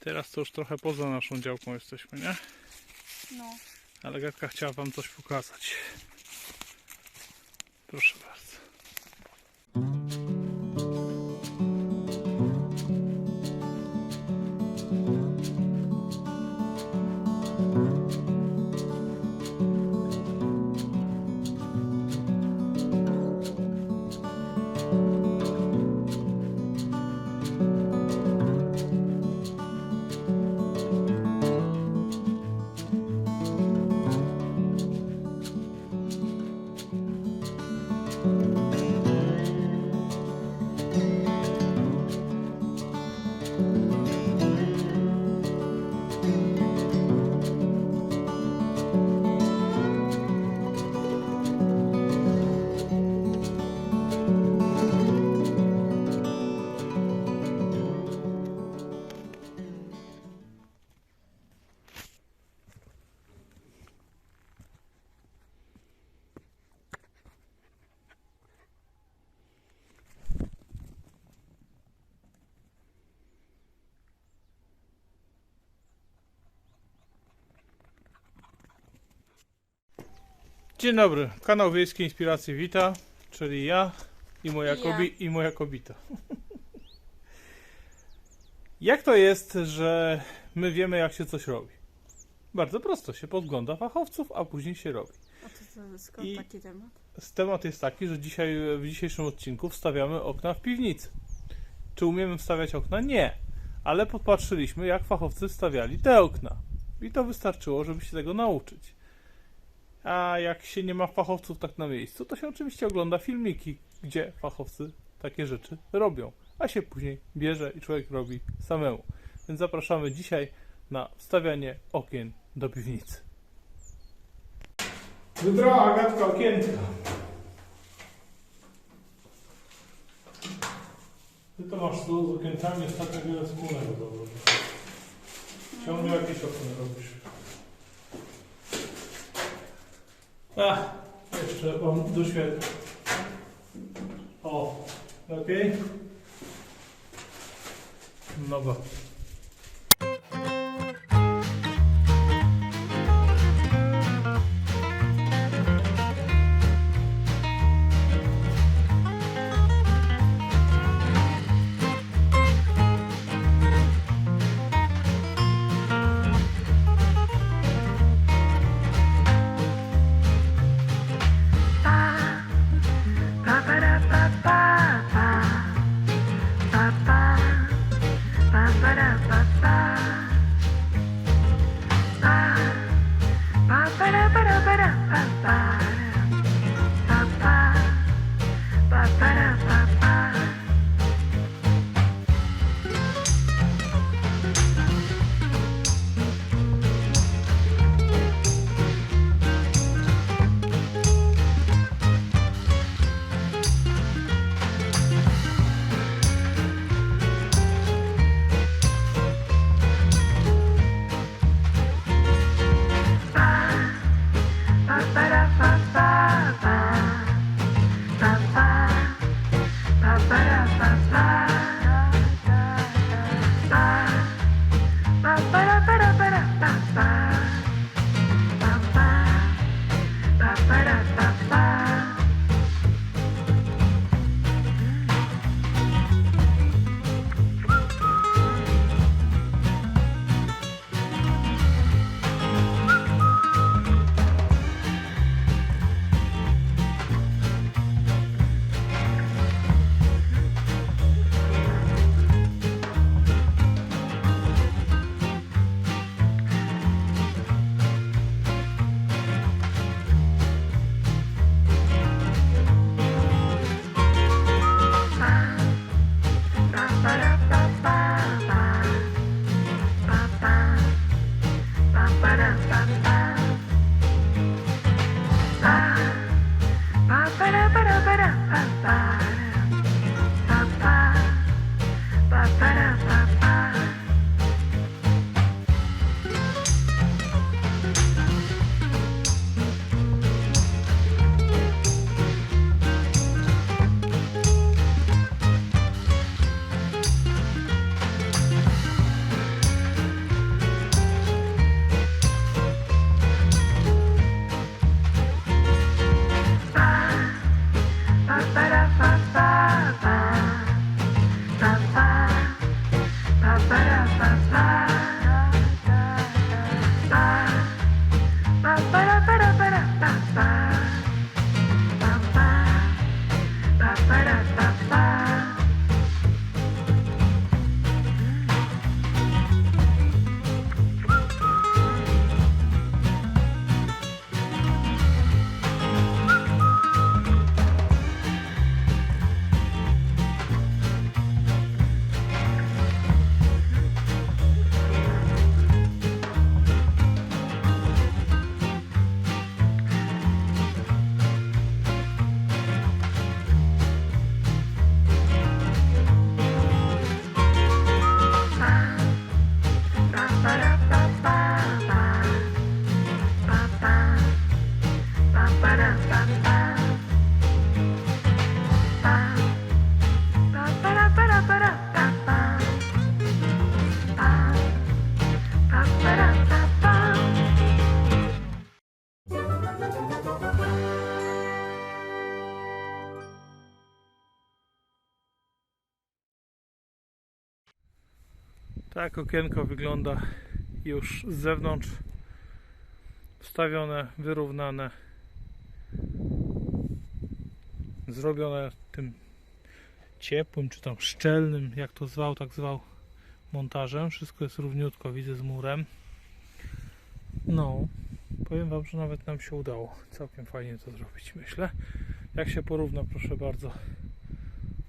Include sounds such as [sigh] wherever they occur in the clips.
Teraz to już trochę poza naszą działką jesteśmy, nie? No. Ale Gatka chciała wam coś pokazać. Proszę bardzo. Dzień dobry. Kanał Wiejskiej Inspiracji wita, czyli ja i moja, ja. kobi- i moja kobita. [laughs] jak to jest, że my wiemy jak się coś robi? Bardzo prosto, się podgląda fachowców, a później się robi. A to, to skąd I- taki temat? Temat jest taki, że dzisiaj w dzisiejszym odcinku wstawiamy okna w piwnicy. Czy umiemy wstawiać okna? Nie. Ale popatrzyliśmy, jak fachowcy wstawiali te okna. I to wystarczyło, żeby się tego nauczyć. A jak się nie ma fachowców tak na miejscu, to się oczywiście ogląda filmiki, gdzie fachowcy takie rzeczy robią. A się później bierze i człowiek robi samemu. Więc zapraszamy dzisiaj na wstawianie okien do piwnicy. Wybrała Agatka okienka. Ty to masz tu z okienkami ostatnio wiele wspólnego. Ciągle jakieś okno robisz. A, jeszcze wam doświetlę. O, lepiej? No bo. Tak okienko wygląda już z zewnątrz. Wstawione, wyrównane. Zrobione tym ciepłym, czy tam szczelnym, jak to zwał, tak zwał, montażem. Wszystko jest równiutko, widzę z murem. No, powiem Wam, że nawet nam się udało całkiem fajnie to zrobić, myślę. Jak się porówna, proszę bardzo,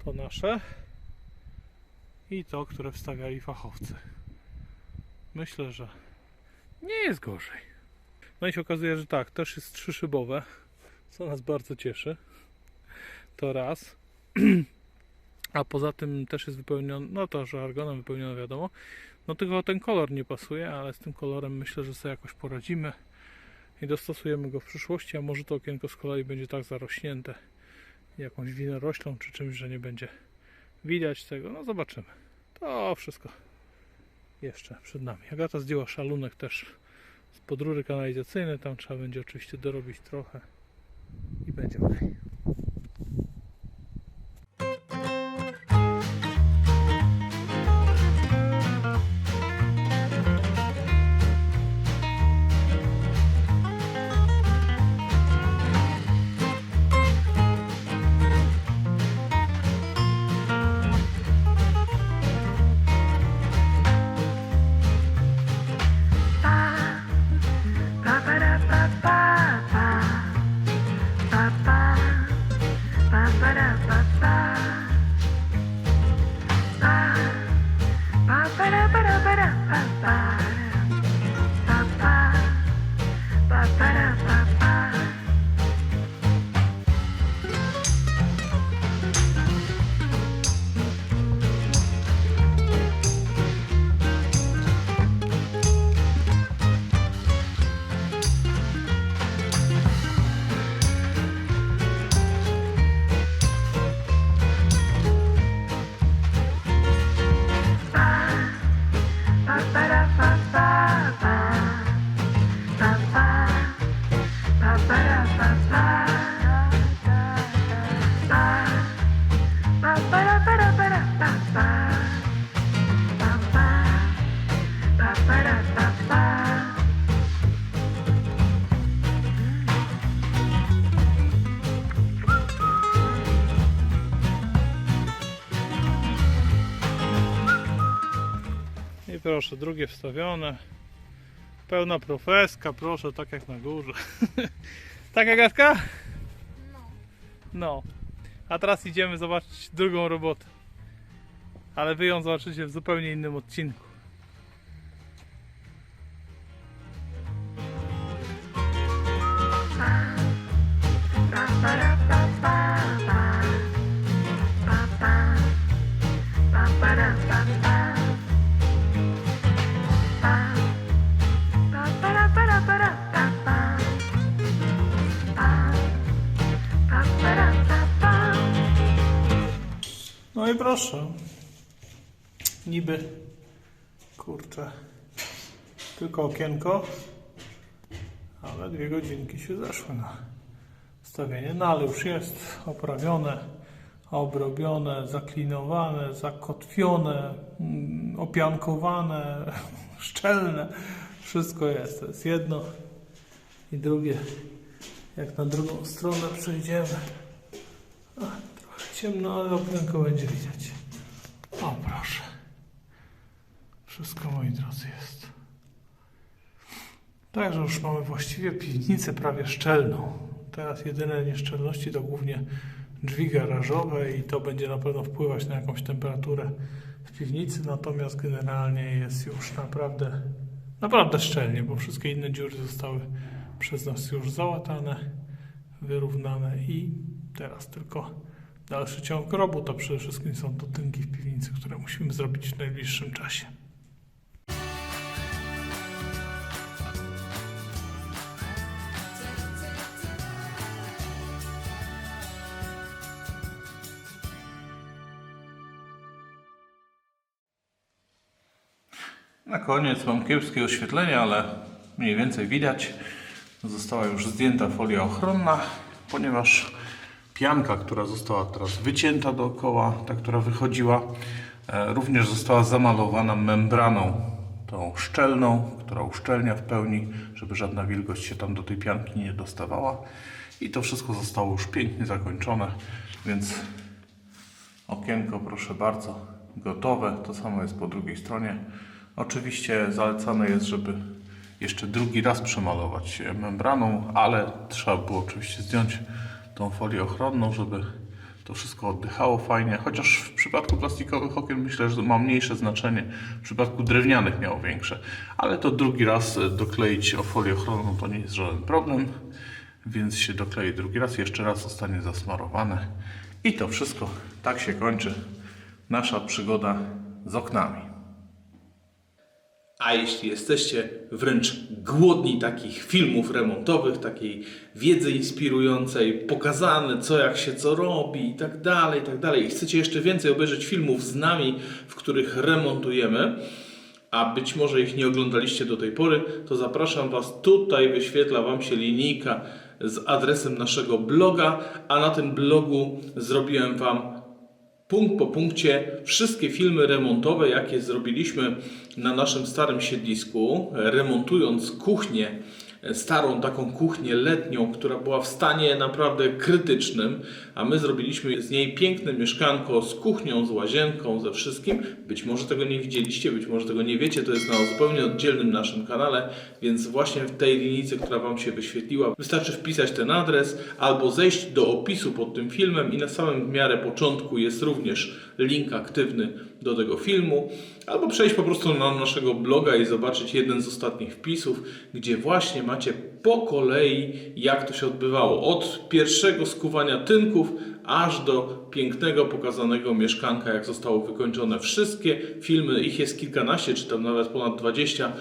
to nasze i to, które wstawiali fachowcy. Myślę, że nie jest gorzej. No i się okazuje, że tak, też jest trzyszybowe, co nas bardzo cieszy. To raz. [clears throat] A poza tym też jest wypełnione, no to, że argonem wypełnione wiadomo. No tylko ten kolor nie pasuje, ale z tym kolorem myślę, że sobie jakoś poradzimy i dostosujemy go w przyszłości, a może to okienko z kolei będzie tak zarośnięte jakąś winoroślą czy czymś, że nie będzie widać tego. No zobaczymy. To wszystko jeszcze przed nami. Agata zdjęła szalunek też z podrury kanalizacyjnej. Tam trzeba będzie oczywiście dorobić trochę i będzie ok. Proszę, drugie wstawione. Pełna profeska, proszę, tak jak na górze. [laughs] tak, Agatka? No. No. A teraz idziemy zobaczyć drugą robotę. Ale wy ją zobaczycie w zupełnie innym odcinku. I proszę. Niby. Kurczę. Tylko okienko. Ale dwie godzinki się zeszły na ustawienie. No ale już jest oprawione, obrobione, zaklinowane, zakotwione, mm, opiankowane, [laughs] szczelne. Wszystko jest. To jest jedno i drugie. Jak na drugą stronę przejdziemy. Ciemno, ale okienko będzie widać. O, proszę. Wszystko, moi drodzy, jest. Także już mamy właściwie piwnicę prawie szczelną. Teraz jedyne nieszczelności to głównie drzwi garażowe i to będzie na pewno wpływać na jakąś temperaturę w piwnicy, natomiast generalnie jest już naprawdę, naprawdę szczelnie, bo wszystkie inne dziury zostały przez nas już załatane, wyrównane i teraz tylko dalszy ciąg robót, a przede wszystkim są to tynki w piwnicy, które musimy zrobić w najbliższym czasie. Na koniec mam kiepskie oświetlenie, ale mniej więcej widać. Została już zdjęta folia ochronna, ponieważ pianka, która została teraz wycięta dookoła, ta, która wychodziła, e, również została zamalowana membraną tą szczelną, która uszczelnia w pełni, żeby żadna wilgoć się tam do tej pianki nie dostawała. I to wszystko zostało już pięknie zakończone, więc Okienko, proszę bardzo, gotowe. To samo jest po drugiej stronie. Oczywiście zalecane jest, żeby jeszcze drugi raz przemalować membraną, ale trzeba było oczywiście zdjąć tą folię ochronną, żeby to wszystko oddychało fajnie. Chociaż w przypadku plastikowych okien myślę, że ma mniejsze znaczenie. W przypadku drewnianych miało większe. Ale to drugi raz e, dokleić o folię ochronną to nie jest żaden problem. Więc się doklei drugi raz, jeszcze raz zostanie zasmarowane. I to wszystko. Tak się kończy nasza przygoda z oknami. A jeśli jesteście wręcz głodni takich filmów remontowych, takiej wiedzy inspirującej, pokazane co jak się co robi i tak dalej, i tak dalej, i chcecie jeszcze więcej obejrzeć filmów z nami, w których remontujemy, a być może ich nie oglądaliście do tej pory, to zapraszam Was. Tutaj wyświetla Wam się linijka z adresem naszego bloga, a na tym blogu zrobiłem Wam punkt po punkcie wszystkie filmy remontowe, jakie zrobiliśmy na naszym starym siedlisku, remontując kuchnię, starą taką kuchnię letnią, która była w stanie naprawdę krytycznym, a my zrobiliśmy z niej piękne mieszkanko z kuchnią, z łazienką, ze wszystkim. Być może tego nie widzieliście, być może tego nie wiecie, to jest na zupełnie oddzielnym naszym kanale, więc właśnie w tej linijce, która Wam się wyświetliła, wystarczy wpisać ten adres albo zejść do opisu pod tym filmem i na samym w miarę początku jest również link aktywny do tego filmu, albo przejść po prostu na naszego bloga i zobaczyć jeden z ostatnich wpisów, gdzie właśnie macie po kolei jak to się odbywało. Od pierwszego skuwania tynków aż do pięknego pokazanego mieszkanka, jak zostało wykończone. Wszystkie filmy, ich jest kilkanaście, czy tam nawet ponad 20,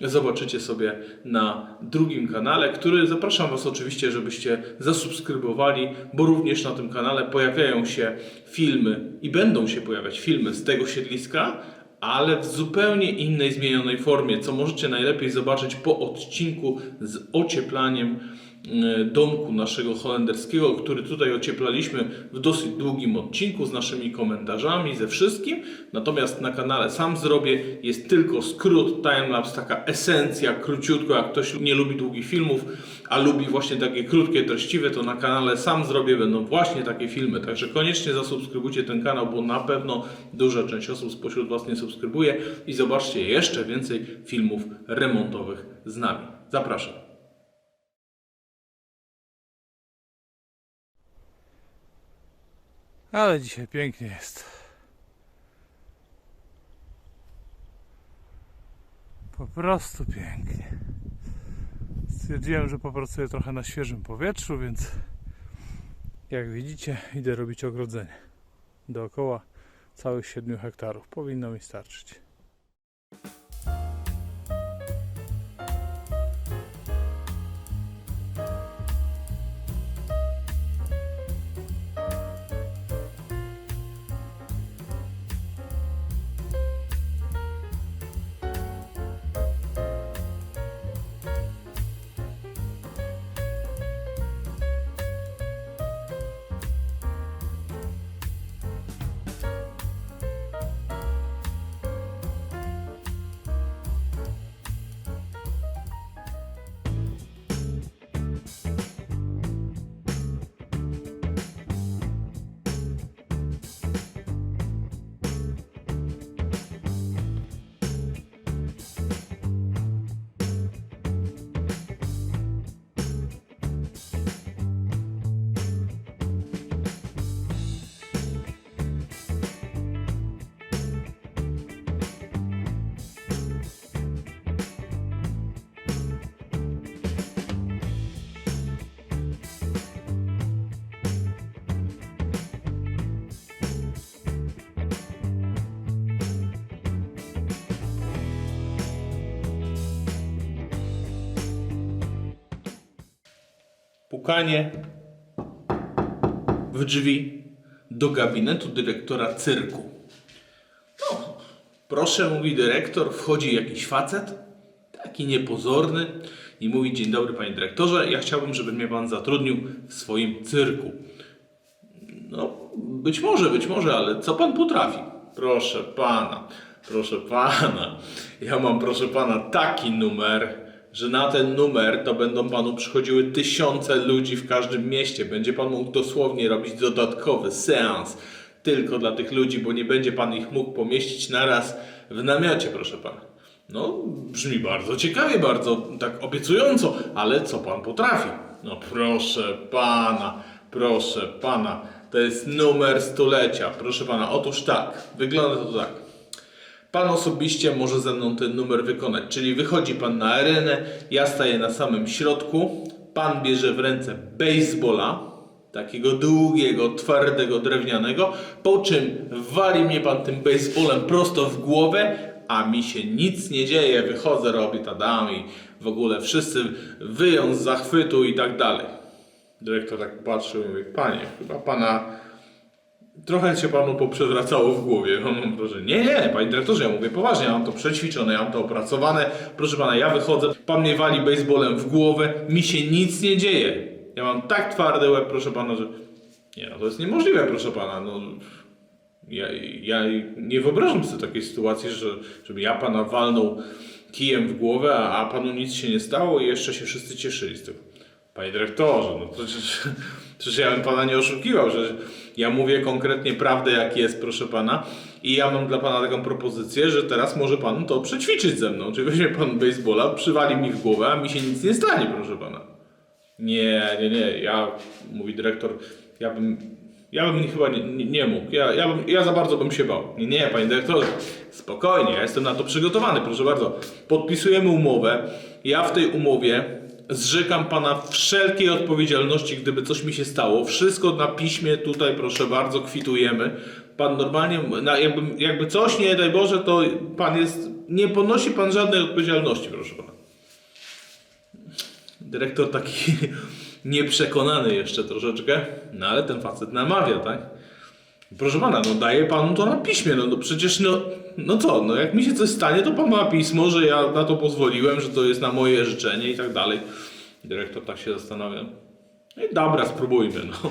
zobaczycie sobie na drugim kanale, który zapraszam Was oczywiście, żebyście zasubskrybowali, bo również na tym kanale pojawiają się filmy i będą się pojawiać filmy z tego siedliska, ale w zupełnie innej, zmienionej formie, co możecie najlepiej zobaczyć po odcinku z ocieplaniem domku naszego holenderskiego, który tutaj ocieplaliśmy w dosyć długim odcinku z naszymi komentarzami, ze wszystkim. Natomiast na kanale sam zrobię, jest tylko skrót, timelapse, taka esencja, króciutko, jak ktoś nie lubi długich filmów, a lubi właśnie takie krótkie, treściwe, to na kanale sam zrobię, będą właśnie takie filmy. Także koniecznie zasubskrybujcie ten kanał, bo na pewno duża część osób spośród Was nie subskrybuje i zobaczcie jeszcze więcej filmów remontowych z nami. Zapraszam. Ale dzisiaj pięknie jest. Po prostu pięknie. Stwierdziłem, że popracuję trochę na świeżym powietrzu, więc jak widzicie, idę robić ogrodzenie. Dookoła całych 7 hektarów. Powinno mi starczyć. Pukanie w drzwi do gabinetu dyrektora cyrku. No, proszę, mówi dyrektor, wchodzi jakiś facet, taki niepozorny i mówi, dzień dobry panie dyrektorze, ja chciałbym, żeby mnie pan zatrudnił w swoim cyrku. No, być może, być może, ale co pan potrafi? Proszę pana, proszę pana. Ja mam, proszę pana, taki numer, że na ten numer to będą panu przychodziły tysiące ludzi w każdym mieście. Będzie pan mógł dosłownie robić dodatkowy seans tylko dla tych ludzi, bo nie będzie pan ich mógł pomieścić naraz w namiocie, proszę pana. No, brzmi bardzo ciekawie, bardzo tak obiecująco, ale co pan potrafi? No proszę pana, proszę pana, to jest numer stulecia. Proszę pana, otóż tak, wygląda to tak. Pan osobiście może ze mną ten numer wykonać, czyli wychodzi pan na arenę, ja staję na samym środku, pan bierze w ręce baseballa, takiego długiego, twardego, drewnianego, po czym wali mnie pan tym baseballem prosto w głowę, a mi się nic nie dzieje, wychodzę, robię tadam i w ogóle wszyscy wyją z zachwytu i tak dalej. Dyrektor tak patrzył i mówi, panie, chyba pana trochę się panu poprzewracało w głowie. Mam wrażenie, nie, nie, panie dyrektorze, ja mówię poważnie, ja mam to przećwiczone, ja mam to opracowane. Proszę pana, ja wychodzę, pan mnie wali baseballem w głowę, mi się nic nie dzieje. Ja mam tak twardy łeb, proszę pana, że... Nie, no to jest niemożliwe, proszę pana, no... Ja, ja nie wyobrażam sobie takiej sytuacji, że, żeby ja pana walnął kijem w głowę, a, a panu nic się nie stało i jeszcze się wszyscy cieszyli z tego. Panie dyrektorze, no przecież, przecież ja bym pana nie oszukiwał, że ja mówię konkretnie prawdę jak jest, proszę pana. I ja mam dla pana taką propozycję, że teraz może pan to przećwiczyć ze mną. Czyli weźmie pan baseballa, przywali mi w głowę, a mi się nic nie stanie, proszę pana. Nie, nie, nie, ja, mówi dyrektor, ja bym, ja bym chyba nie, nie, nie mógł, ja, ja, bym, ja za bardzo bym się bał. Nie, nie, panie dyrektorze, spokojnie, ja jestem na to przygotowany, proszę bardzo. Podpisujemy umowę, ja w tej umowie zrzekam pana wszelkiej odpowiedzialności, gdyby coś mi się stało. Wszystko na piśmie tutaj, proszę bardzo, kwitujemy. Pan normalnie, na, jakby, jakby coś, nie daj Boże, to pan jest, nie ponosi pan żadnej odpowiedzialności, proszę pana. Dyrektor taki [laughs] nieprzekonany jeszcze troszeczkę, no ale ten facet namawia, tak? Proszę pana, no daję panu to na piśmie, no, no przecież no, no co, no jak mi się coś stanie, to pan ma pismo, że ja na to pozwoliłem, że to jest na moje życzenie i tak dalej. Dyrektor tak się zastanawia. No i dobra, spróbujmy, no. [laughs]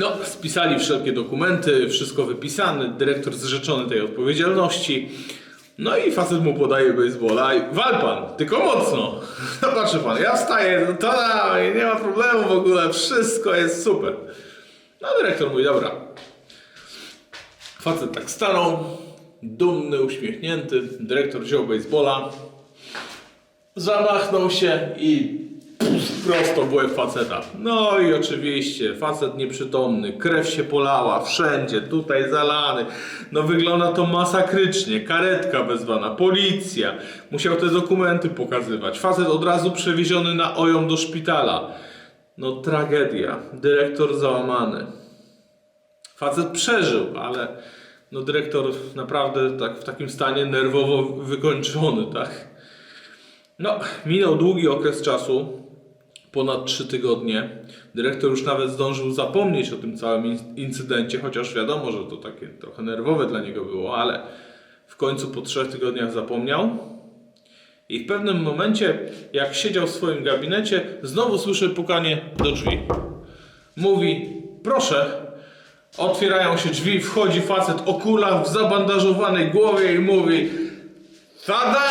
No, spisali wszelkie dokumenty, wszystko wypisane, dyrektor zrzeczony tej odpowiedzialności. No i facet mu podaje baseballa i wal pan, tylko mocno. [laughs] No patrzy pan, ja wstaję, to nie ma problemu w ogóle, wszystko jest super. No dyrektor mówi, dobra. Facet tak stanął, dumny, uśmiechnięty. Dyrektor wziął baseballa, zamachnął się i prosto w łeb faceta. No i oczywiście, facet nieprzytomny, krew się polała wszędzie, tutaj zalany. No wygląda to masakrycznie. Karetka wezwana, policja. Musiał te dokumenty pokazywać. Facet od razu przewieziony na ojom do szpitala. No tragedia. Dyrektor załamany. Facet przeżył, ale no dyrektor naprawdę tak w takim stanie nerwowo wykończony, tak? No, minął długi okres czasu, ponad 3 tygodnie. Dyrektor już nawet zdążył zapomnieć o tym całym in- incydencie, chociaż wiadomo, że to takie trochę nerwowe dla niego było, ale w końcu po trzech tygodniach zapomniał. I w pewnym momencie, jak siedział w swoim gabinecie, znowu słyszy pukanie do drzwi. Mówi, proszę, otwierają się drzwi, wchodzi facet o kulach w zabandażowanej głowie i mówi Tada!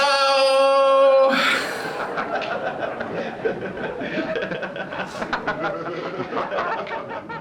[laughs]